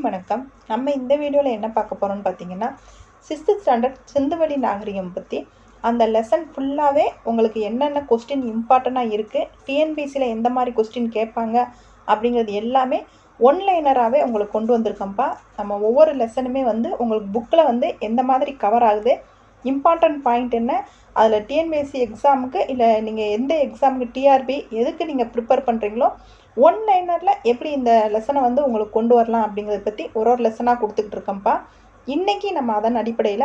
அனைவருக்கும் வணக்கம். நம்ம இந்த வீடியோவில் என்ன பார்க்க போகிறோம்னு பார்த்தீங்கன்னா சிக்ஸ்த்து ஸ்டாண்டர்ட் சிந்துவெளி நாகரிகம் பற்றி அந்த லெசன் ஃபுல்லாகவே உங்களுக்கு என்னென்ன கொஸ்டின் இம்பார்ட்டண்ட்டாக இருக்குது டிஎன்பிசியில் எந்த மாதிரி கொஸ்டின் கேட்பாங்க அப்படிங்கிறது எல்லாமே ஒன்லைனராகவே உங்களுக்கு கொண்டு வந்திருக்கோம்ப்பா நம்ம ஒவ்வொரு லெசனுமே வந்து உங்களுக்கு புக்கில் வந்து எந்த மாதிரி கவர் ஆகுது இம்பார்ட்டன்ட் பாயிண்ட் என்ன அதில் டிஎன்பிஎஸ்சி எக்ஸாமுக்கு இல்லை நீங்கள் எந்த எக்ஸாமுக்கு டிஆர்பி எதுக்கு நீங்கள் ப்ரிப்பேர் பண்ணுறீங்களோ ஒன் லைனரில் எப்படி இந்த லெசனை வந்து உங்களுக்கு கொண்டு வரலாம் அப்படிங்கிறத பற்றி ஒரு ஒரு லெசனாக கொடுத்துக்கிட்டு இருக்கோம்ப்பா. இன்றைக்கி நம்ம அதன் அடிப்படையில்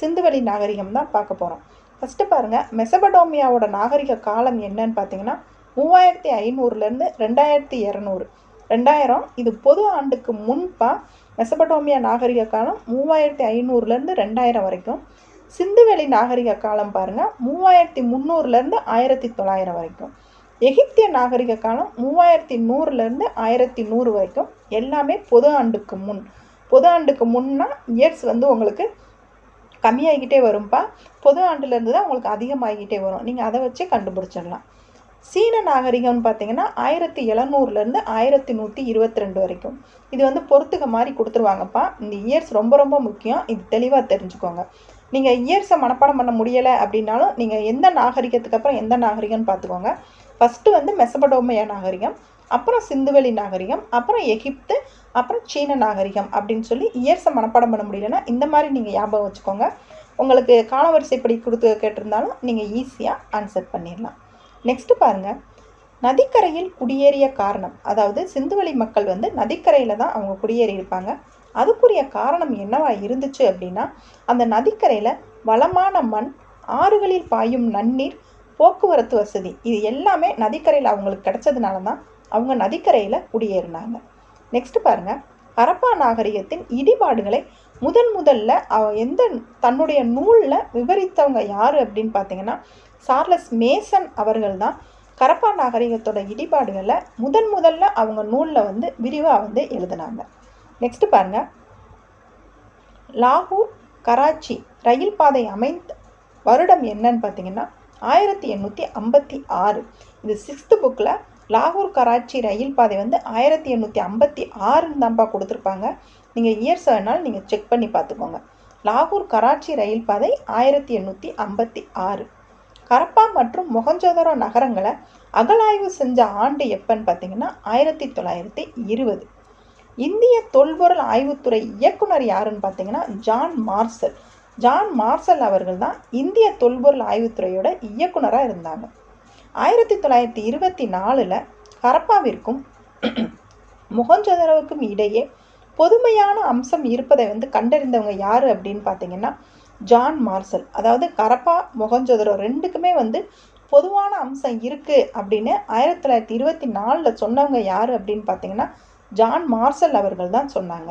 சிந்துவெளி நாகரிகம் தான் பார்க்க போகிறோம் ஃபஸ்ட்டு பாருங்கள் மெசபடோமியாவோட நாகரிக காலம் என்னன்னு பார்த்தீங்கன்னா மூவாயிரத்தி ஐநூறுலேருந்து ரெண்டாயிரத்தி இரநூறு. ரெண்டாயிரம் இது பொது ஆண்டுக்கு முன்பா மெசபடோமியா நாகரிக காலம் மூவாயிரத்தி ஐநூறுலேருந்து ரெண்டாயிரம் வரைக்கும். சிந்துவெளி நாகரிக காலம் பாருங்கள் மூவாயிரத்தி முந்நூறுலேருந்து ஆயிரத்தி தொள்ளாயிரம் வரைக்கும். எகிப்திய நாகரிக காலம் மூவாயிரத்தி நூறுலேருந்து ஆயிரத்தி நூறு வரைக்கும் எல்லாமே பொது ஆண்டுக்கு முன். பொது ஆண்டுக்கு முன்னா இயர்ஸ் வந்து உங்களுக்கு கம்மியாகிக்கிட்டே வரும்ப்பா பொது ஆண்டுலேருந்து தான் உங்களுக்கு அதிகமாகிக்கிட்டே வரும். நீங்கள் அதை வச்சே கண்டுபிடிச்சிடலாம். சீன நாகரிகம்னு பார்த்தீங்கன்னா ஆயிரத்தி எழுநூறுலேருந்து ஆயிரத்தி நூற்றி இருபத்தி ரெண்டு வரைக்கும். இது வந்து பொறுத்துக்க மாதிரி கொடுத்துருவாங்கப்பா. இந்த இயர்ஸ் ரொம்ப ரொம்ப முக்கியம். இது தெளிவாக தெரிஞ்சுக்கோங்க. நீங்கள் இயர்ஸை மனப்பாடம் பண்ண முடியலை அப்படின்னாலும் நீங்கள் எந்த நாகரிகத்துக்கு அப்புறம் எந்த நாகரிகம்னு பார்த்துக்கோங்க. ஃபஸ்ட்டு வந்து மெசபடோமையா நாகரிகம் அப்புறம் சிந்துவெளி நாகரிகம் அப்புறம் எகிப்து அப்புறம் சீன நாகரிகம் அப்படின்னு சொல்லி இயர்ஸை மனப்பாடம் பண்ண முடியலன்னா இந்த மாதிரி நீங்கள் ஞாபகம் வச்சுக்கோங்க. உங்களுக்கு காலவரிசைப்படி கொடுத்து கேட்டிருந்தாலும் நீங்கள் ஈஸியாக ஆன்சர் பண்ணிடலாம். நெக்ஸ்ட்டு பாருங்கள் நதிக்கரையில் குடியேறிய காரணம். அதாவது சிந்துவெளி மக்கள் வந்து நதிக்கரையில் தான் அவங்க குடியேறி இருப்பாங்க. அதுக்குரிய காரணம் என்னவா இருந்துச்சு அப்படின்னா அந்த நதிக்கரையில் வளமான மண் ஆறுகளில் பாயும் நன்னீர் போக்குவரத்து வசதி இது எல்லாமே நதிக்கரையில் அவங்களுக்கு கிடைச்சதுனால தான் அவங்க நதிக்கரையில் குடியேறினாங்க. நெக்ஸ்ட் பாருங்க. ஹரப்பா நாகரிகத்தின் இடிபாடுகளை முதன் முதல்ல எந்த தன்னுடைய நூலில் விவரித்தவங்க யார் அப்படின்னு பார்த்தீங்கன்னா சார்லஸ் மேசன் அவர்கள் தான் கரப்பா நாகரிகத்தோட இடிபாடுகளை முதன் முதல்ல அவங்க நூலில் வந்து விரிவாக வந்து எழுதினாங்க. நெக்ஸ்ட் பாருங்க. லாகூர் கராச்சி ரயில் பாதை அமைந்த வருடம் என்னன்னு பார்த்தீங்கன்னா ஆயிரத்தி எண்ணூற்றி ஐம்பத்தி ஆறு. இது சிக்ஸ்த்து புக்கில் லாகூர் கராச்சி ரயில் பாதை வந்து ஆயிரத்தி எண்ணூற்றி ஐம்பத்தி ஆறுன்னு தான்ப்பா கொடுத்துருப்பாங்க. நீங்கள் இயர்ஸ் வேணாலும் நீங்கள் செக் பண்ணி பார்த்துக்கோங்க. லாகூர் கராச்சி ரயில் பாதை ஆயிரத்தி எண்ணூற்றி ஐம்பத்தி ஆறு. கரப்பா மற்றும் மொகஞ்சோதரோ நகரங்களை அகலாய்வு செஞ்ச ஆண்டு எப்பன்னு பார்த்தீங்கன்னா ஆயிரத்தி தொள்ளாயிரத்தி இருபது. இந்திய தொல்பொருள் ஆய்வுத்துறை இயக்குனர் யாருன்னு பார்த்தீங்கன்னா ஜான் மார்சல். ஜான் மார்சல் அவர்கள் தான் இந்திய தொல்பொருள் ஆய்வுத்துறையோட இயக்குனராக இருந்தாங்க. ஆயிரத்தி தொள்ளாயிரத்தி இருபத்தி நாலில் ஹரப்பாவிற்கும் முகஞ்சதரவுக்கும் இடையே பொதுமையான அம்சம் இருப்பதை வந்து கண்டறிந்தவங்க யார் அப்படின்னு பார்த்தீங்கன்னா ஜான் மார்சல். அதாவது கரப்பா மொகஞ்சதரோ ரெண்டுக்குமே வந்து பொதுவான அம்சம் இருக்குது அப்படின்னு ஆயிரத்தி தொள்ளாயிரத்தி இருபத்தி நாலில் சொன்னவங்க யார் அப்படின்னு பார்த்தீங்கன்னா ஜான் மார்சல் அவர்கள் தான் சொன்னாங்க.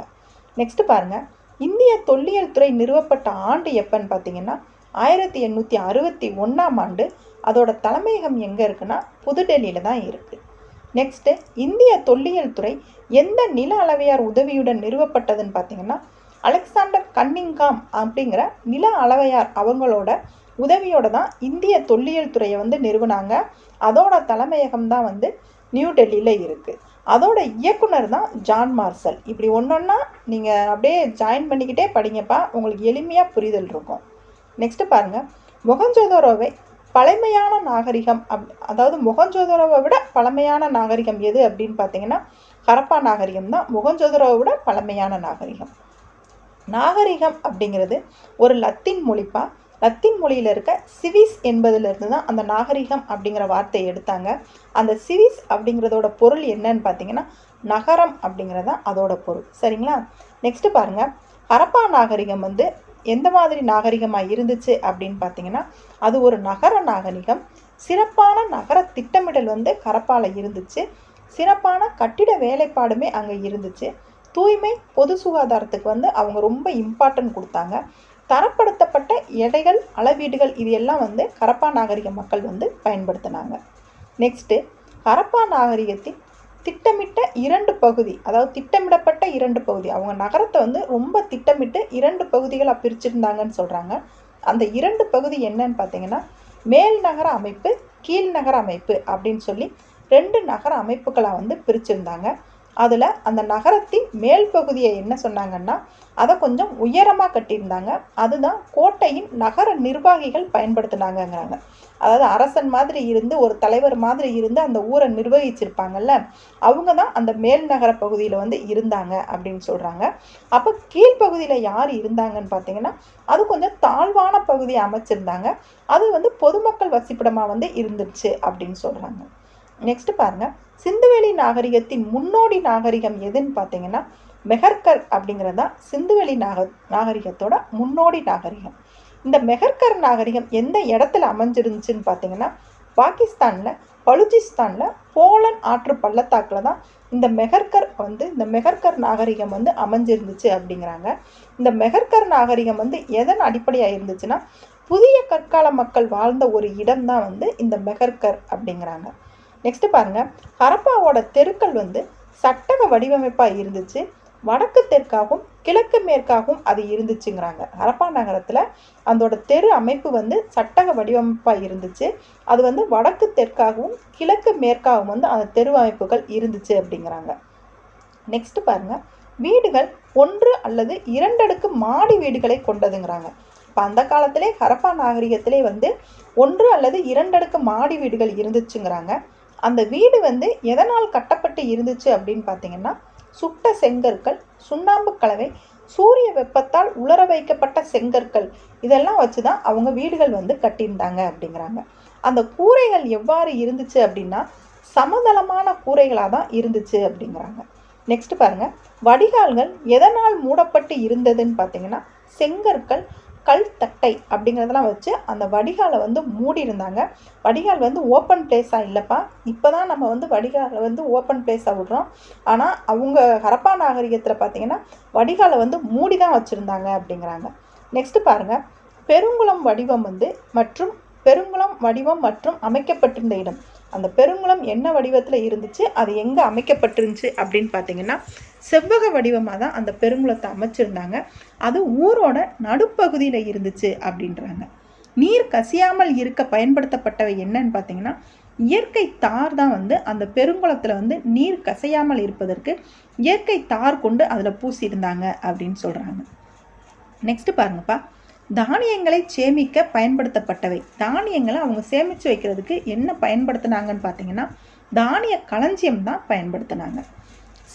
நெக்ஸ்ட்டு பாருங்கள் இந்திய தொல்லியல் துறை நிறுவப்பட்ட ஆண்டு எப்பன்னு பார்த்தீங்கன்னா ஆயிரத்தி எண்ணூற்றி அறுபத்தி ஒன்றாம் ஆண்டு அதோட தலைமையகம் எங்கே இருக்குன்னா புதுடெல்லியில் தான் இருக்குது நெக்ஸ்ட்டு இந்திய தொல்லியல் துறை எந்த நில அளவையார் உதவியுடன் நிறுவப்பட்டதுன்னு பார்த்தீங்கன்னா அலெக்சாண்டர் கன்னிங்காம் அப்படிங்கிற நில அளவையார் அவங்களோட உதவியோட தான் இந்திய தொல்லியல் துறையை வந்து நிறுவனாங்க. அதோட தலைமையகம் தான் வந்து நியூ டெல்லியில் இருக்குது அதோட இயக்குனர் தான் ஜான் மார்சல். இப்படி ஒன்றொன்னா நீங்கள் அப்படியே ஜாயின் பண்ணிக்கிட்டே படிங்கப்பா. உங்களுக்கு எளிமையாக புரிதல் இருக்கும். நெக்ஸ்ட்டு பாருங்கள் மொகஞ்சோதரோவை பழமையான நாகரிகம் அப் அதாவது மொகஞ்சோதரோவை விட பழமையான நாகரிகம் எது அப்படின்னு பார்த்தீங்கன்னா ஹரப்பா நாகரிகம் தான். மொகஞ்சோதரோவை விட பழமையான நாகரிகம். நாகரிகம் அப்படிங்கிறது ஒரு லத்தீன் மொழிப்பா லத்தீன் மொழியில் இருக்க சிவிஸ் என்பதிலிருந்து தான் அந்த நாகரிகம் அப்படிங்கிற வார்த்தையை எடுத்தாங்க. அந்த சிவிஸ் அப்படிங்கிறதோட பொருள் என்னன்னு பார்த்தீங்கன்னா நகரம் அப்படிங்கிறது தான் அதோட பொருள். சரிங்களா? நெக்ஸ்ட் பாருங்கள் ஹரப்பா நாகரிகம் வந்து எந்த மாதிரி நாகரிகமாக இருந்துச்சு அப்படின்னு பார்த்தீங்கன்னா அது ஒரு நகர நாகரிகம். சிறப்பான நகர திட்டமிடல் வந்து ஹரப்பால இருந்துச்சு. சிறப்பான கட்டிட வேலைப்பாடுமே அங்கே இருந்துச்சு. தூய்மை பொது சுகாதாரத்துக்கு வந்து அவங்க ரொம்ப இம்பார்ட்டன்ட் கொடுத்தாங்க. தரப்படுத்தப்பட்ட எடைகள் அளவீடுகள் இது எல்லாம் வந்து ஹரப்பா நாகரிக மக்கள் வந்து பயன்படுத்தினாங்க. நெக்ஸ்ட்டு ஹரப்பா நாகரிகத்தின் திட்டமிட்ட இரண்டு பகுதி அதாவது திட்டமிடப்பட்ட இரண்டு பகுதி. அவங்க நகரத்தை வந்து ரொம்ப திட்டமிட்டு இரண்டு பகுதிகளாக பிரிச்சிருந்தாங்கன்னு சொல்கிறாங்க அந்த இரண்டு பகுதி என்னன்னு பார்த்தீங்கன்னா மேல் நகர அமைப்பு கீழ் நகர அமைப்பு அப்படின்னு சொல்லி ரெண்டு நகர அமைப்புகளாக வந்து பிரிச்சிருந்தாங்க. அதில் அந்த நகரத்தின் மேல் பகுதியை என்ன சொன்னாங்கன்னா அதை கொஞ்சம் உயரமாக கட்டியிருந்தாங்க. அதுதான் கோட்டையின் நகர நிர்வாகிகள் பயன்படுத்தினாங்கங்கிறாங்க. அதாவது அரசன் மாதிரி இருந்து ஒரு தலைவர் மாதிரி இருந்து அந்த ஊரை நிர்வகிச்சிருப்பாங்கல்ல அவங்க தான் அந்த மேல் நகர பகுதியில் வந்து இருந்தாங்க அப்படின்னு சொல்கிறாங்க அப்போ கீழ்ப்பகுதியில் யார் இருந்தாங்கன்னு பார்த்தீங்கன்னா அது கொஞ்சம் தாழ்வான பகுதியை அமைச்சிருந்தாங்க. அது வந்து பொதுமக்கள் வசிப்பிடமாக வந்து இருந்துச்சு அப்படின்னு சொல்கிறாங்க நெக்ஸ்ட் பாருங்க. சிந்துவெளி நாகரிகத்தின் முன்னோடி நாகரிகம் எதுன்னு பார்த்தீங்கன்னா மெஹர்கர் அப்படிங்கிறது தான் சிந்துவெளி நாக நாகரிகத்தோட முன்னோடி நாகரிகம். இந்த மெஹர்கர் நாகரிகம் எந்த இடத்துல அமைஞ்சிருந்துச்சுன்னு பார்த்தீங்கன்னா பாகிஸ்தானில் பலுச்சிஸ்தானில் போலன் ஆற்று பள்ளத்தாக்கில் தான் இந்த மெஹர்கர் வந்து இந்த மெஹர்கர் நாகரிகம் வந்து அமைஞ்சிருந்துச்சு அப்படிங்கிறாங்க. இந்த மெஹர்கர் நாகரிகம் வந்து எதன் அடிப்படையாக இருந்துச்சுன்னா புதிய கற்கால மக்கள் வாழ்ந்த ஒரு இடம் தான் வந்து இந்த மெஹர்கர் அப்படிங்கிறாங்க. நெக்ஸ்ட் பாருங்க. ஹரப்பாவோட தெருக்கள் வந்து சட்டக வடிவமைப்பாக இருந்துச்சு. வடக்கு தெற்காகவும் கிழக்கு மேற்காகவும் அது இருந்துச்சுங்கிறாங்க. ஹரப்பா நகரத்தில் அதோட தெரு அமைப்பு வந்து சட்டக வடிவமைப்பாக இருந்துச்சு. அது வந்து வடக்கு தெற்காகவும் கிழக்கு மேற்காகவும் வந்து அந்த தெரு அமைப்புகள் இருந்துச்சு அப்படிங்கிறாங்க. நெக்ஸ்ட் பாருங்க. வீடுகள் ஒன்று அல்லது இரண்டடுக்கு மாடி வீடுகளை கொண்டதுங்கிறாங்க. இப்போ அந்த காலத்திலே ஹரப்பா நாகரிகத்திலே வந்து ஒன்று அல்லது இரண்டடுக்கு மாடி வீடுகள் இருந்துச்சுங்கிறாங்க. அந்த வீடு வந்து எதனால் கட்டப்பட்டு இருந்துச்சு அப்படின்னு பார்த்தீங்கன்னா சுட்ட செங்கற்கள் சுண்ணாம்பு கலவை சூரிய வெப்பத்தால் உலர வைக்கப்பட்ட செங்கற்கள் இதெல்லாம் வச்சு தான் அவங்க வீடுகள் வந்து கட்டியிருந்தாங்க அப்படிங்கிறாங்க. அந்த கூரைகள் எவ்வாறு இருந்துச்சு அப்படின்னா சமதளமான கூரைகளாக தான் இருந்துச்சு அப்படிங்கிறாங்க. நெக்ஸ்ட் பாருங்க. வடிகால்கள் எதனால் மூடப்பட்டு இருந்ததுன்னு பார்த்தீங்கன்னா செங்கற்கள் கல் தட்டை அப்படிங்கிறதெல்லாம் வச்சு அந்த வடிகாலை வந்து மூடி இருந்தாங்க வடிகால் வந்து ஓப்பன் பிளேஸாக இல்லைப்பா. இப்போ தான் நம்ம வந்து வடிகாலை வந்து ஓப்பன் பிளேஸாக விடுறோம். ஆனால் அவங்க ஹரப்பா நாகரிகத்தில் பார்த்தீங்கன்னா வடிகாலை வந்து மூடி தான் வச்சுருந்தாங்க அப்படிங்கிறாங்க. நெக்ஸ்ட்டு பாருங்கள் பெருங்குளம் வடிவம் வந்து மற்றும் பெருங்குளம் வடிவம் மற்றும் அமைக்கப்பட்டிருந்த இடம். அந்த பெருங்குளம் என்ன வடிவத்தில் இருந்துச்சு அது எங்கே அமைக்கப்பட்டிருந்துச்சு அப்படின்னு பார்த்தீங்கன்னா செவ்வக வடிவமாக தான் அந்த பெருங்குளத்தை அமைச்சிருந்தாங்க. அது ஊரோட நடுப்பகுதியில் இருந்துச்சு அப்படின்றாங்க. நீர் கசியாமல் இருக்க பயன்படுத்தப்பட்டவை என்னன்னு பார்த்தீங்கன்னா இயற்கை தார் தான் வந்து அந்த பெருங்குளத்தில் வந்து நீர் கசையாமல் இருப்பதற்கு இயற்கை தார் கொண்டு அதில் பூசியிருந்தாங்க அப்படின்னு சொல்கிறாங்க நெக்ஸ்ட் பாருங்கப்பா. தானியங்களை சேமிக்க பயன்படுத்தப்பட்டவை. தானியங்களை அவங்க சேமித்து வைக்கிறதுக்கு என்ன பயன்படுத்தினாங்கன்னு பார்த்தீங்கன்னா தானிய களஞ்சியம் தான் பயன்படுத்தினாங்க.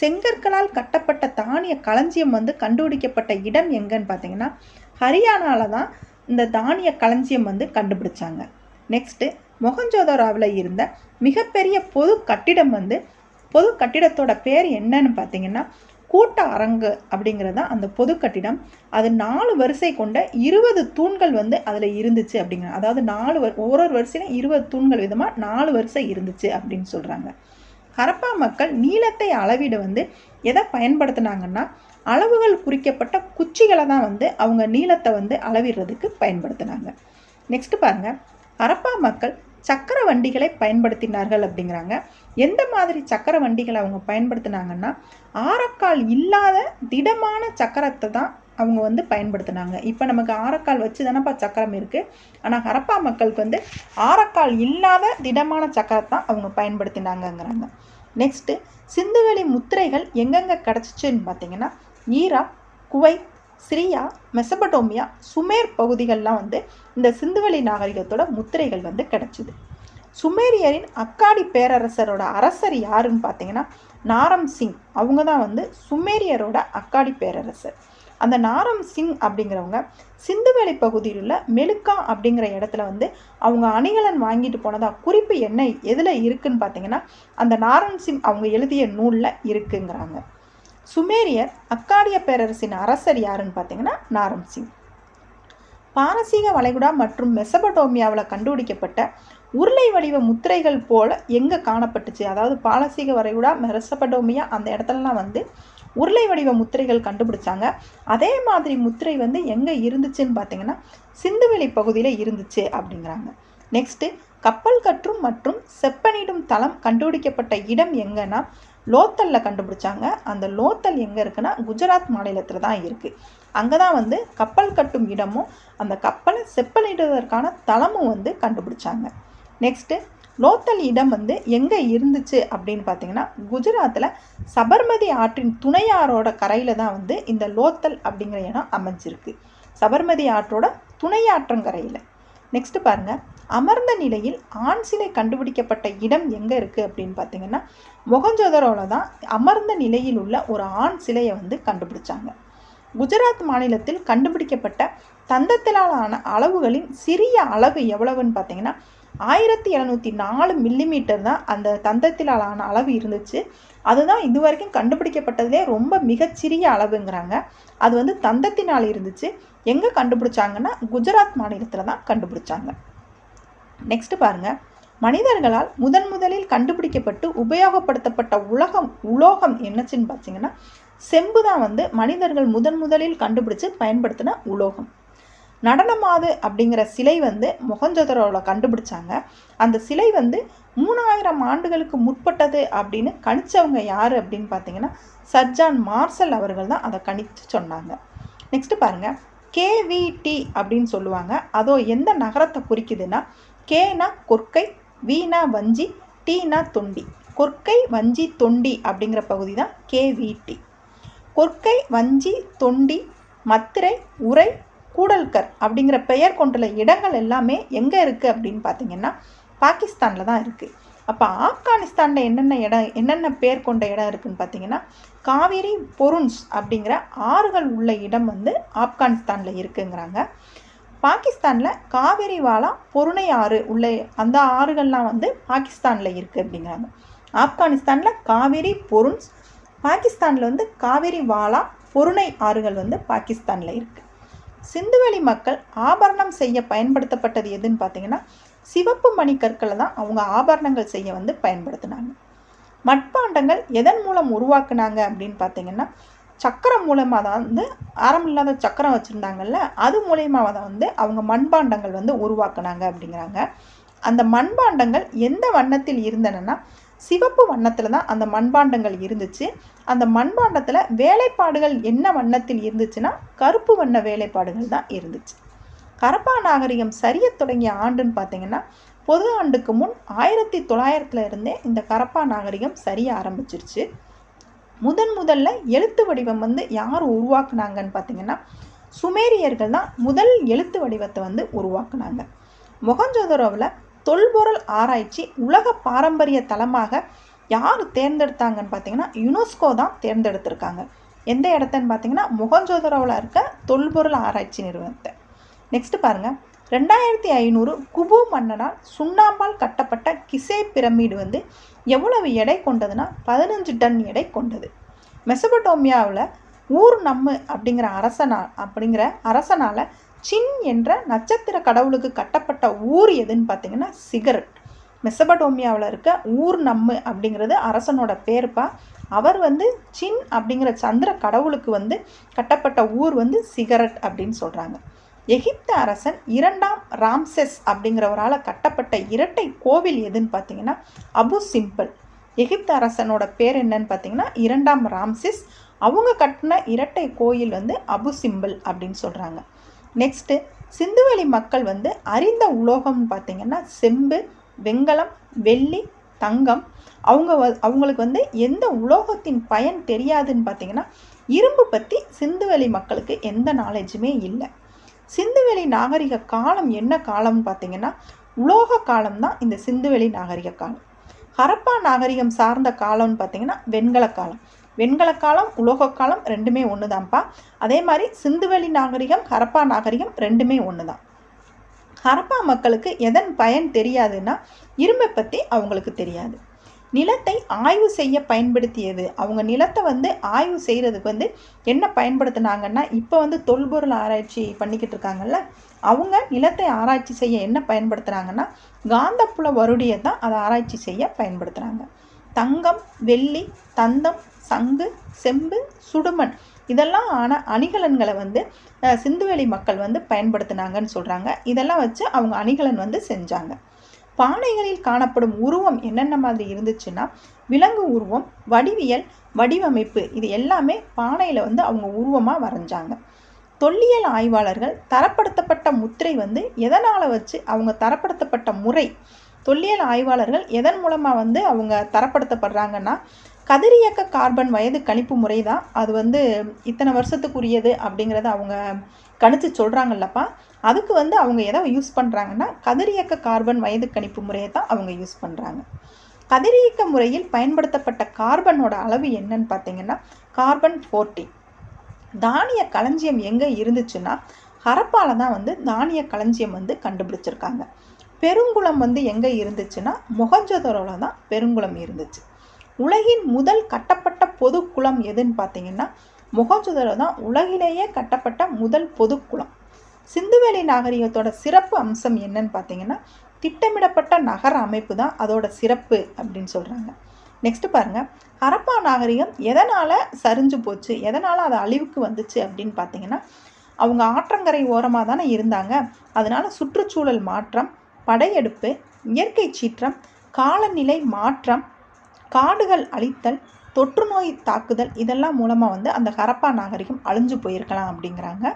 செங்கற்களால் கட்டப்பட்ட தானிய களஞ்சியம் வந்து கண்டுபிடிக்கப்பட்ட இடம் எங்கன்னு பார்த்தீங்கன்னா ஹரியானாவில் தான் இந்த தானிய களஞ்சியம் வந்து கண்டுபிடிச்சாங்க. நெக்ஸ்ட்டு மொகஞ்சோதராவில் இருந்த மிகப்பெரிய பொது கட்டிடம் வந்து பொது கட்டிடத்தோட பேர் என்னன்னு பார்த்தீங்கன்னா கூட்ட அரங்கு அப்படிங்கிறது தான் அந்த பொது கட்டிடம். அது நாலு வரிசை கொண்ட இருபது தூண்கள் வந்து அதில் இருந்துச்சு அப்படிங்கிற அதாவது நாலு ஒரு ஒரு வரிசையிலும் இருபது தூண்கள் விதமாக நாலு வரிசை இருந்துச்சு அப்படின்னு சொல்கிறாங்க ஹரப்பா மக்கள் நீளத்தை அளவிட வந்து எதை பயன்படுத்தினாங்கன்னா அளவுகள் குறிக்கப்பட்ட குச்சிகளை தான் வந்து அவங்க நீளத்தை வந்து அளவிடுறதுக்கு பயன்படுத்தினாங்க. நெக்ஸ்ட் பாருங்கள் ஹரப்பா மக்கள் சக்கர வண்டிகளை பயன்படுத்தினார்கள் அப்படிங்கிறாங்க. எந்த மாதிரி சக்கர வண்டிகளை அவங்க பயன்படுத்தினாங்கன்னா ஆரக்கால் இல்லாத திடமான சக்கரத்தை தான் அவங்க வந்து பயன்படுத்தினாங்க. இப்போ நமக்கு ஆரக்கால் வச்சு தானப்பா சக்கரம் இருக்குது ஆனால் ஹரப்பா மக்களுக்கு வந்து ஆரக்கால் இல்லாத திடமான சக்கரத்தை தான் அவங்க பயன்படுத்தினாங்கங்கிறாங்க. நெக்ஸ்ட்டு சிந்துவெளி முத்திரைகள் எங்கெங்கே கிடச்சிச்சுன்னு பார்த்தீங்கன்னா Iraq Kuwait Syria Mesopotamia Sumer பகுதிகள்லாம் வந்து இந்த சிந்துவெளி நாகரிகத்தோட முத்திரைகள் வந்து கிடச்சிது. சுமேரியரின் அக்காடி பேரரசரோட அரசர் யாருன்னு பார்த்தீங்கன்னா நாரம் சிங். அவங்க தான் வந்து சுமேரியரோட அக்காடி பேரரசர். அந்த நாரம் சிங் அப்படிங்கிறவங்க சிந்துவெளி பகுதியில் உள்ள மெலுக்கா அப்படிங்கிற இடத்துல வந்து அவங்க அணிகலன் வாங்கிட்டு போனதா குறிப்பு என்ன எதில் இருக்குன்னு பார்த்தீங்கன்னா அந்த நாரம் சிங் அவங்க எழுதிய நூலில் இருக்குங்கிறாங்க. சுமேரியர் அக்காடிய பேரரசின் அரசர் யாருன்னு பார்த்தீங்கன்னா நாரம் சிங். பாரசீக வளைகுடா மற்றும் மெசபடோமியாவில் கண்டுபிடிக்கப்பட்ட உருளை வடிவ முத்திரைகள் போல் எங்கே காணப்பட்டுச்சு? அதாவது பாரசீக வளைகுடா மெசபடோமியா அந்த இடத்துலலாம் வந்து உருளை வடிவ முத்திரைகள் கண்டுபிடிச்சாங்க. அதே மாதிரி முத்திரை வந்து எங்கே இருந்துச்சுன்னு பார்த்தீங்கன்னா சிந்துவெளி பகுதியில் இருந்துச்சு அப்படிங்கிறாங்க. நெக்ஸ்ட்டு கப்பல் கற்றும் மற்றும் செப்பனிடும் தளம் கண்டுபிடிக்கப்பட்ட இடம் எங்கன்னா லோத்தலில் கண்டுபிடிச்சாங்க. அந்த லோத்தல் எங்கே இருக்குன்னா குஜராத் மாநிலத்தில் தான் இருக்குது அங்கே தான் வந்து கப்பல் கட்டும் இடமும் அந்த கப்பலை செப்பனிடுவதற்கான தளமும் வந்து கண்டுபிடிச்சாங்க. நெக்ஸ்ட்டு லோத்தல் இடம் வந்து எங்கே இருந்துச்சு அப்படின்னு பார்த்தீங்கன்னா குஜராத்தில் சபர்மதி ஆற்றின் துணையாரோட கரையில் தான் வந்து இந்த லோத்தல் அப்படிங்கிற இடம் அமைஞ்சிருக்கு. சபர்மதி ஆற்றோட துணையாற்றங்கரையில். நெக்ஸ்ட் பாருங்கள் அமர்ந்த நிலையில் ஆண் சிலை கண்டுபிடிக்கப்பட்ட இடம் எங்கே இருக்குது அப்படின்னு பார்த்தீங்கன்னா மொகஞ்சோதரோவில் தான் அமர்ந்த நிலையில் உள்ள ஒரு ஆண் சிலையை வந்து கண்டுபிடிச்சாங்க. குஜராத் மாநிலத்தில் கண்டுபிடிக்கப்பட்ட தந்தத்திலான ஆன அளவுகளின் சிறிய அளவு எவ்வளவுன்னு பார்த்தீங்கன்னா ஆயிரத்தி எழுநூற்றி நாலு மில்லிமீட்டர் தான் அந்த தந்தத்திலான அளவு இருந்துச்சு. அதுதான் இது வரைக்கும் கண்டுபிடிக்கப்பட்டதே ரொம்ப மிகச்சிறிய அளவுங்கிறாங்க. அது வந்து தந்தத்தினால் இருந்துச்சு. எங்கே கண்டுபிடிச்சாங்கன்னா குஜராத் மாநிலத்தில் தான் கண்டுபிடிச்சாங்க. நெக்ஸ்ட் பாருங்க. மனிதர்களால் முதன் முதலில் கண்டுபிடிக்கப்பட்டு உபயோகப்படுத்தப்பட்ட உலகம் உலோகம் என்னச்சுன்னு பார்த்தீங்கன்னா செம்பு தான் வந்து மனிதர்கள் முதன் முதலில் கண்டுபிடிச்சு பயன்படுத்தின உலோகம். நடனமாது அப்படிங்கிற சிலை வந்து மொகஞ்சதரோவில் கண்டுபிடிச்சாங்க. அந்த சிலை வந்து மூணாயிரம் ஆண்டுகளுக்கு முற்பட்டது அப்படின்னு கணிச்சவங்க யார் அப்படின்னு பார்த்தீங்கன்னா சர்ஜான் மார்சல் அவர்கள் தான் அதை கணித்து சொன்னாங்க. நெக்ஸ்ட்டு பாருங்கள் கேவிடி அப்படின்னு சொல்லுவாங்க. அதோ எந்த நகரத்தை குறிக்குதுன்னா கேனா கொற்கை வீணா வஞ்சி டீனா தொண்டி. கொற்கை வஞ்சி தொண்டி அப்படிங்கிற பகுதி தான் கேவிடி கொற்கை வஞ்சி தொண்டி மத்திரை உரை கூடல்கர் அப்படிங்கிற பெயர் கொண்டுள்ள இடங்கள் எல்லாமே எங்கே இருக்குது அப்படின்னு பார்த்தீங்கன்னா பாகிஸ்தானில் தான் இருக்குது அப்போ ஆப்கானிஸ்தானில் என்னென்ன இடம் என்னென்ன பேர் கொண்ட இடம் இருக்குதுன்னு பார்த்தீங்கன்னா காவிரி பொருன்ஸ் அப்படிங்கிற ஆறுகள் உள்ள இடம் வந்து ஆப்கானிஸ்தானில் இருக்குங்கிறாங்க. பாகிஸ்தானில் காவிரி வாலா பொருணை ஆறு உள்ள அந்த ஆறுகள்லாம் வந்து பாகிஸ்தானில் இருக்குது அப்படிங்கிறாங்க. ஆப்கானிஸ்தானில் காவிரி பொருன்ஸ் பாகிஸ்தானில் வந்து காவிரி வாலா பொருணை ஆறுகள் வந்து பாகிஸ்தானில் இருக்குது சிந்துவெளி மக்கள் ஆபரணம் செய்ய பயன்படுத்தப்பட்டது எதுன்னு பார்த்தீங்கன்னா சிவப்பு மணிக்கற்களை தான் அவங்க ஆபரணங்கள் செய்ய வந்து பயன்படுத்தினாங்க. மட்பாண்டங்கள் எதன் மூலம் உருவாக்குனாங்க அப்படின்னு பார்த்தீங்கன்னா சக்கரம் மூலமாக தான் வந்து அறம் இல்லாத சக்கரம் வச்சுருந்தாங்கல்ல அது மூலியமாக தான் வந்து அவங்க மண்பாண்டங்கள் வந்து உருவாக்குனாங்க அப்படிங்கிறாங்க. அந்த மண்பாண்டங்கள் எந்த வண்ணத்தில் இருந்தனன்னா சிவப்பு வண்ணத்தில் தான் அந்த மண்பாண்டங்கள் இருந்துச்சு. அந்த மண்பாண்டத்தில் வேலைப்பாடுகள் என்ன வண்ணத்தில் இருந்துச்சுன்னா கருப்பு வண்ண வேலைப்பாடுகள் தான் இருந்துச்சு. கரப்பா நாகரிகம் சரிய தொடங்கிய ஆண்டுன்னு பார்த்தீங்கன்னா பொது ஆண்டுக்கு முன் ஆயிரத்தி தொள்ளாயிரத்துல இருந்தே இந்த கரப்பா நாகரிகம் சரிய ஆரம்பிச்சிருச்சு. முதன் முதல்ல எழுத்து வடிவம் வந்து யார் உருவாக்குனாங்கன்னு பார்த்தீங்கன்னா சுமேரியர்கள் தான் முதல் எழுத்து வடிவத்தை வந்து உருவாக்குனாங்க. மொகஞ்சோதரோவில் தொல்பொருள் ஆராய்ச்சி உலக பாரம்பரிய தலமாக யார் தேர்ந்தெடுத்தாங்கன்னு பார்த்தீங்கன்னா யுனெஸ்கோ தான் தேர்ந்தெடுத்திருக்காங்க. எந்த இடத்தன்னு பார்த்தீங்கன்னா முகஞ்சோதரோவில் இருக்க தொல்பொருள் ஆராய்ச்சி நிறுவனத்தை. நெக்ஸ்ட் பாருங்கள் ரெண்டாயிரத்தி ஐநூறு குபு மன்னனால் சுண்ணாம்பால் கட்டப்பட்ட கிசே பிரமிடு வந்து எவ்வளவு எடை கொண்டதுன்னா பதினஞ்சு டன் எடை கொண்டது. மெசபடோமியாவில் ஊர் நம்மு அப்படிங்கிற அரசனால் அப்படிங்கிற அரசனால் சின் என்ற நட்சத்திர கடவுளுக்கு கட்டப்பட்ட ஊர் எதுன்னு பார்த்தீங்கன்னா சிகரெட். மெசபடோமியாவில் இருக்க ஊர் நம்மு அப்படிங்கிறது அரசனோட பேர்ப்பா. அவர் வந்து சின் அப்படிங்கிற சந்திர கடவுளுக்கு வந்து கட்டப்பட்ட ஊர் வந்து சிகரெட் அப்படின்னு சொல்கிறாங்க எகிப்த அரசன் இரண்டாம் ராம்செஸ் அப்படிங்கிறவரால் கட்டப்பட்ட இரட்டை கோவில் எதுன்னு பார்த்தீங்கன்னா அபு சிம்பிள் எகிப்த அரசனோட பேர் என்னன்னு பார்த்தீங்கன்னா இரண்டாம் ராம்சிஸ். அவங்க கட்டின இரட்டை கோயில் வந்து அபு சிம்பிள் அப்படின்னு சொல்கிறாங்க நெக்ஸ்ட்டு சிந்துவெளி மக்கள் வந்து அறிந்த உலோகம்னு பார்த்திங்கன்னா செம்பு வெங்கலம் வெள்ளி தங்கம். அவங்க அவங்களுக்கு வந்து எந்த உலோகத்தின் பயன் தெரியாதுன்னு பார்த்தீங்கன்னா இரும்பு பற்றி சிந்துவெளி மக்களுக்கு எந்த நாலேஜுமே இல்லை. சிந்துவெளி நாகரிக காலம் என்ன காலம்னு பார்த்தீங்கன்னா உலோக காலம் தான் இந்த சிந்துவெளி நாகரிக காலம். ஹரப்பா நாகரிகம் சார்ந்த காலம்னு பார்த்தீங்கன்னா வெண்கல காலம். வெண்கல காலம் உலோக காலம் ரெண்டுமே ஒன்று தான்ப்பா அதே மாதிரி சிந்துவெளி நாகரிகம் ஹரப்பா நாகரிகம் ரெண்டுமே ஒன்று தான் ஹரப்பா மக்களுக்கு எதன் பயன் தெரியாதுன்னா இரும்பை பற்றி அவங்களுக்கு தெரியாது. நிலத்தை ஆய்வு செய்ய பயன்படுத்தியது. அவங்க நிலத்தை வந்து ஆய்வு செய்கிறதுக்கு வந்து என்ன பயன்படுத்தினாங்கன்னா இப்போ வந்து தொல்பொருள் ஆராய்ச்சி பண்ணிக்கிட்டு இருக்காங்கல்ல அவங்க நிலத்தை ஆராய்ச்சி செய்ய என்ன பயன்படுத்துகிறாங்கன்னா காந்தப்புல வருடியை தான் அதை ஆராய்ச்சி செய்ய பயன்படுத்துகிறாங்க தங்கம் வெள்ளி தந்தம் சங்கு செம்பு சுடுமண். இதெல்லாம் ஆன அணிகலன்களை வந்து சிந்துவெளி மக்கள் வந்து பயன்படுத்தினாங்கன்னு சொல்கிறாங்க இதெல்லாம் வச்சு அவங்க அணிகலன் வந்து செஞ்சாங்க. பானைகளில் காணப்படும் உருவம் என்னென்ன மாதிரி இருந்துச்சுன்னா விலங்கு உருவம் வடிவியல் வடிவமைப்பு இது எல்லாமே பானையில் வந்து அவங்க உருவமாக வரைஞ்சாங்க. தொல்லியல் ஆய்வாளர்கள் தரப்படுத்தப்பட்ட முத்திரை வந்து எதனால் வச்சு அவங்க தரப்படுத்தப்பட்ட முறை? தொல்லியல் ஆய்வாளர்கள் எதன் மூலமாக வந்து அவங்க தரப்படுத்தப்படுறாங்கன்னா கதிரியக்க கார்பன் வயது கணிப்பு முறை தான் அது வந்து இத்தனை வருஷத்துக்குரியது அப்படிங்கிறத அவங்க கணிச்சு சொல்கிறாங்கல்லப்பா அதுக்கு வந்து அவங்க எதை யூஸ் பண்ணுறாங்கன்னா கதிரியக்க கார்பன் வயது கணிப்பு முறையை தான் அவங்க யூஸ் பண்ணுறாங்க கதிரியக்க முறையில் பயன்படுத்தப்பட்ட கார்பனோட அளவு என்னன்னு பார்த்தீங்கன்னா கார்பன் ஃபோர்ட்டி. தானிய களஞ்சியம் எங்கே இருந்துச்சுன்னா ஹரப்பால தான் வந்து தானிய களஞ்சியம் வந்து கண்டுபிடிச்சிருக்காங்க. பெருங்குளம் வந்து எங்கே இருந்துச்சுன்னா மொஹஞ்சதரோவில் தான் பெருங்குளம் இருந்துச்சு. உலகின் முதல் கட்டப்பட்ட பொது குளம் எதுன்னு பார்த்தீங்கன்னா மொஹஞ்சதரோ தான் உலகிலேயே கட்டப்பட்ட முதல் பொதுக்குளம் சிந்துவெளி நாகரிகத்தோட சிறப்பு அம்சம் என்னன்னு பார்த்தீங்கன்னா திட்டமிடப்பட்ட நகர அமைப்பு தான் அதோட சிறப்பு அப்படின்னு சொல்கிறாங்க நெக்ஸ்ட் பாருங்கள் ஹரப்பா நாகரிகம் எதனால் சரிஞ்சு போச்சு? எதனால் அது அழிவுக்கு வந்துச்சு அப்படின்னு பார்த்தீங்கன்னா அவங்க ஆற்றங்கரை ஓரமாக தானே இருந்தாங்க. அதனால் சுற்றுச்சூழல் மாற்றம் படையெடுப்பு இயற்கை சீற்றம் காலநிலை மாற்றம் காடுகள் அழித்தல் தொற்று நோய் தாக்குதல் இதெல்லாம் மூலமாக வந்து அந்த ஹரப்பா நாகரிகம் அழிஞ்சு போயிருக்கலாம் அப்படிங்கிறாங்க.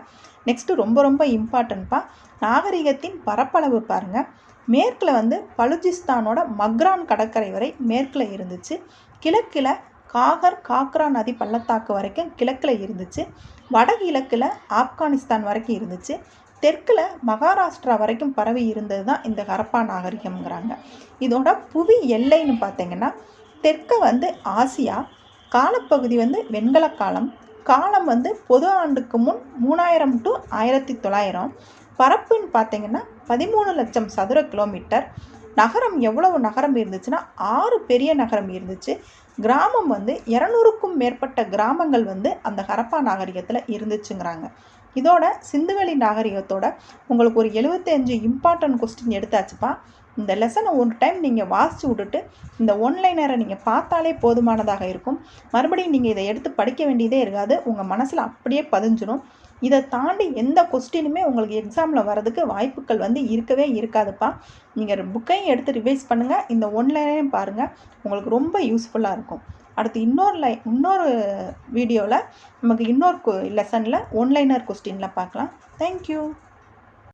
நெக்ஸ்ட்டு ரொம்ப ரொம்ப இம்பார்ட்டன்ட்ப்பா நாகரிகத்தின் பரப்பளவு பாருங்கள் மேற்கில் வந்து பலுஜிஸ்தானோட மக்ரான் கடற்கரை வரை மேற்கில் இருந்துச்சு. கிழக்கில் காகர் காக்ரா நதி பள்ளத்தாக்கு வரைக்கும் கிழக்கில் இருந்துச்சு. வடகிழக்கில் ஆப்கானிஸ்தான் வரைக்கும் இருந்துச்சு. தெற்கில் மகாராஷ்டிரா வரைக்கும் பரவி இருந்தது தான் இந்த ஹரப்பா நாகரிகம்ங்கிறாங்க. இதோட புவி எல்லைன்னு பார்த்தீங்கன்னா தெற்க வந்து ஆசியா காலப்பகுதி வந்து வெண்கல காலம் காலம் வந்து பொது ஆண்டுக்கு முன் மூணாயிரம் டு ஆயிரத்தி தொள்ளாயிரம் பரப்புன்னு பார்த்தீங்கன்னா பதிமூணு லட்சம் சதுர கிலோமீட்டர். நகரம் எவ்வளவு நகரம் இருந்துச்சுன்னா ஆறு பெரிய நகரம் இருந்துச்சு. கிராமம் வந்து இரநூறுக்கும் மேற்பட்ட கிராமங்கள் வந்து அந்த ஹரப்பா நாகரிகத்தில் இருந்துச்சுங்கிறாங்க. இதோட சிந்துவெளி நாகரிகத்தோட உங்களுக்கு ஒரு எழுபத்தஞ்சு இம்பார்ட்டன்ட் கொஸ்டின் எடுத்தாச்சுப்பா. இந்த லெசனை ஒரு டைம் நீங்கள் வாசித்து விட்டுட்டு இந்த ஒன்லைனரை நீங்கள் பார்த்தாலே போதுமானதாக இருக்கும். மறுபடியும் நீங்கள் இதை எடுத்து படிக்க வேண்டியதே இருக்காது. உங்கள் மனசில் அப்படியே பதிஞ்சிடும் இதை தாண்டி எந்த கொஸ்டினுமே உங்களுக்கு எக்ஸாமில் வரதுக்கு வாய்ப்புகள் வந்து இருக்கவே இருக்காதுப்பா. நீங்கள் புக்கையும் எடுத்து ரிவைஸ் பண்ணுங்கள் இந்த ஒன்லைனையும் பாருங்கள் உங்களுக்கு ரொம்ப யூஸ்ஃபுல்லாக இருக்கும். அடுத்து இன்னொரு லை இன்னொரு வீடியோவில் நமக்கு இன்னொரு லெசனில் ஒன்லைனர் கொஸ்டினில் பார்க்கலாம். தேங்க்யூ